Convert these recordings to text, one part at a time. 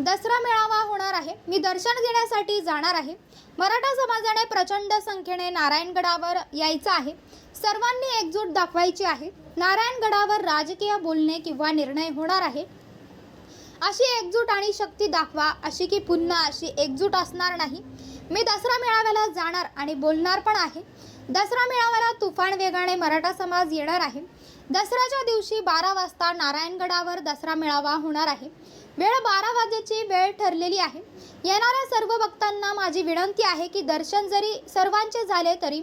दसरा मेळावा होणार आहे. मी दर्शन घेण्यासाठी जाणार आहे. मराठा समाजाने प्रचंड संख्येने नारायणगडावर यायचं आहे. सर्वांनी एकजूट दाखवायची आहे. नारायणगडावर राजकीय बोलणे किंवा निर्णय होणार आहे. अशी एकजूट आणि शक्ती दाखवा. अशी की पुन्हा अशी एकजूट असणार नाही. मी दसरा मेळाव्याला जाणार आणि बोलणार पण आहे. दसरा मेळाव्याला तुफान वेगाने मराठा समाज येणार आहे. दसऱ्याच्या दिवशी बारा वाजता नारायणगडावर दसरा मेळावा होणार आहे. वेळ बारा वाजेची वेळ ठरलेली आहे. येणाऱ्या सर्व भक्तांना माझी विनंती आहे की दर्शन जरी सर्वांचे झाले तरी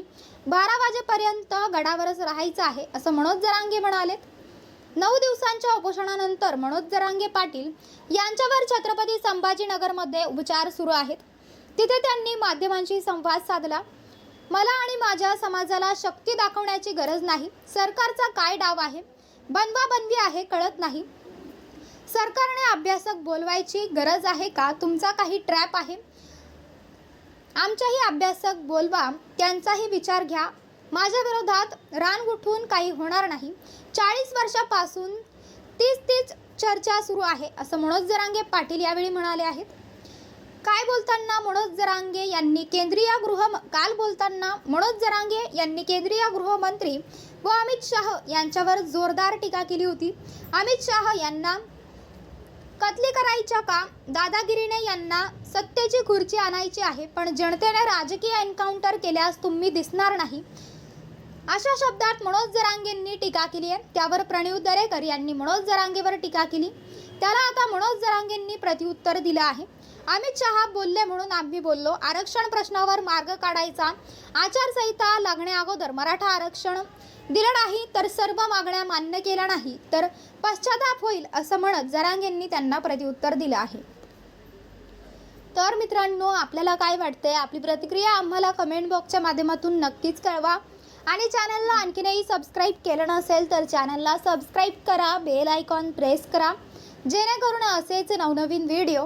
बारा वाजेपर्यंत गडावरच राहायचं आहे असं मनोज जरांगे म्हणालेत. नऊ दिवसांच्या उपोषणानंतर मनोज जरांगे पाटील यांच्यावर छत्रपती संभाजीनगरमध्ये उपचार सुरू आहेत. तिथे त्यांनी माध्यमांशी संवाद साधला. मला आणि माझ्या समाजाला शक्ती दाखवण्याची गरज नाही. सरकारचा काय डाव आहे? बनवा बनवी आहे कळत नाही. सरकारने अभ्यासक बोलवायची गरज आहे का? तुमचा काही ट्रॅप आहे? आमच्याही अभ्यासक बोलवा त्यांचाही विचार घ्या. माझ्या विरोधात रान उठून काही होणार नाही. चाळीस वर्षापासून तीच तीच चर्चा सुरू आहे असं मनोज जरांगे पाटील यावेळी म्हणाले आहेत. काय बोलताना मनोज जरांगे यांनी केंद्रीय गृह काल बोलताना मनोज जरांगे यांनी केंद्रीय गृहमंत्री व अमित शाह यांच्यावर जोरदार टीका केली होती. अमित शाह यांना कतली करायच्या का दादागिरीने यांना सत्तेची खुर्ची आणायची आहे पण जनतेने राजकीय एन्काउंटर केल्यास तुम्ही दिसणार नाही. अशा शब्दात मनोज जरांगेंनी टीका केली आहे. त्यावर प्रणीव दरेकर यांनी मनोज जरांगेवर टीका केली. त्याला आता मनोज जरांगेंनी प्रत्युत्तर दिलं आहे. अमित शहा बोलले म्हणून आम्ही बोललो. आरक्षण प्रश्नावर मार्ग काढायचा. आचारसंहिता लागण्याअगोदर मराठा आरक्षण दिलं नाही तर सर्व मागण्या मान्य केल्या नाही तर पश्चाताप होईल असं म्हणत जरांगेंनी त्यांना प्रतिउत्तर दिलं आहे. तर मित्रांनो आपल्याला काय वाटतंय? आपली प्रतिक्रिया आम्हाला कमेंट बॉक्सच्या माध्यमातून नक्कीच कळवा. आणि चॅनलला आणखीनही सबस्क्राईब केलं नसेल तर चॅनलला सबस्क्राईब करा बेल आयकॉन प्रेस करा. जेणेकरून असेच नवनवीन व्हिडिओ